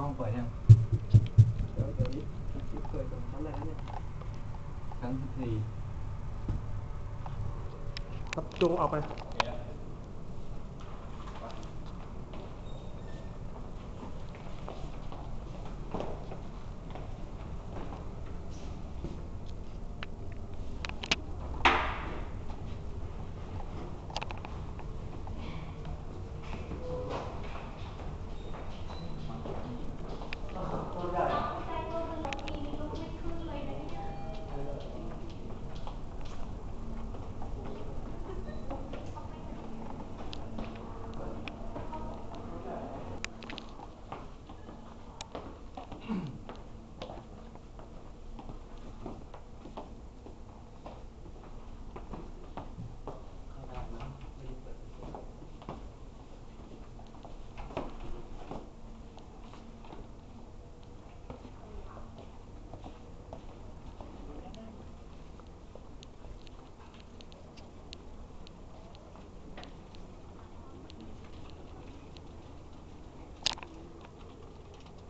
ล้องเปิดยังเดี๋ยวเดี๋ยวนี้เปิดของชั้นอะไรนเนี่ยครั้งที่สี่ครับจุงออกไป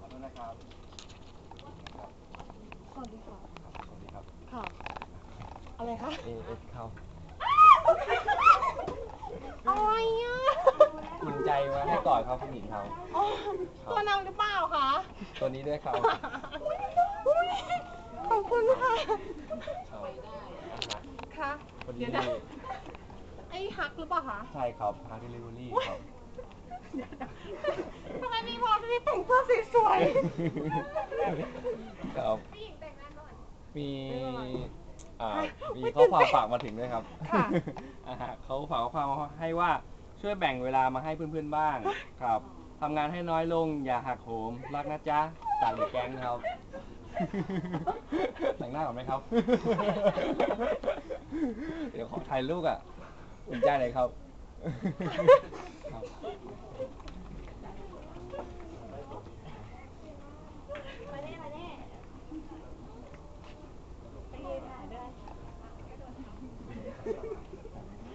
ขอโทษ นะครับสวัสดีค่ะ สวัสดีครับค่ะ อะไรคะ AS เข้าอะไรอะคุณใจว่าให้กอดเขาผู้หญิงเขาอ๋อตัวนางหรือเปล่าคะตัวนี้ด้วยเขาอุ๊ยขอบคุณค่ะ เขาค่ะ พอดีเดี๋ยวนะ ไอ้ฮักหรือเปล่าคะ ใช่ครับทางเดลิเวอรี่ครับ ทำไมมีพอที่แต่งตัวสวยครับๆผู้หญิงแต่งงานก่อน มีไม่เป็นไรอ่ามีไม่ข้อความตื่นเต้นฝากมาถึงด้วยครับค่ะ อ่าฮะเขาฝากข้อความมาให้ว่าช่วยแบ่งเวลามาให้เพื่อนๆบ้างครับทำงานให้น้อยลงอย่าหักโหมรักนะจ๊ะจากหรือแก๊งครับ แต่งหน้าก่อนไหมครับ เดี๋ยวขอถ่ายรูปอะอุ่นใจเลยครับ ครับมาเน่มาเน่ไปยืนถ่ายด้วย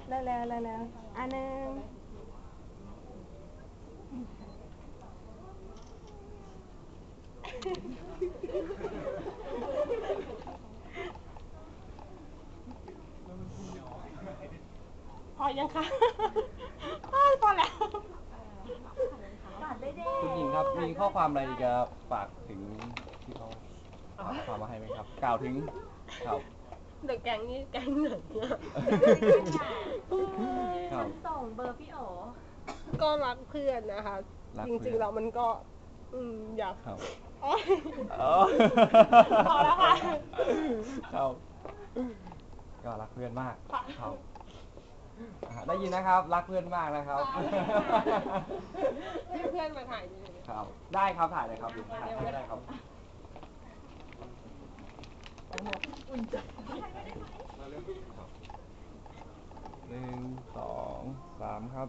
แล้วแล้วแล้วอันหนึงพอยังคะ อ้าวพอแล้ว คุณหญิงครับ มีข้อความอะไรจะฝากถึงที่เขาฝากข้อความมาให้ไหมครับ กล่าวถึงครับ เดอะแก๊งนี่แก๊งไหนเนี่ยครับ ส่งเบอร์พี่โอก็รักเพื่อนนะคะ รักจเพื่อน ริงๆแล้วมันก็อืมอยากครับอ๋ออ๋อพอแล้วค่ะ ครับก็รักเพื่อนมากค่ะครับ อ่าได้ยินนะครับ รักเพื่อนมากนะครับ ให้เพื่อนมาถ่ายดีครับ ได้ครับถ่ายเลยครับถ่ายให้ได้ครับ หนึ่งสองสามครับ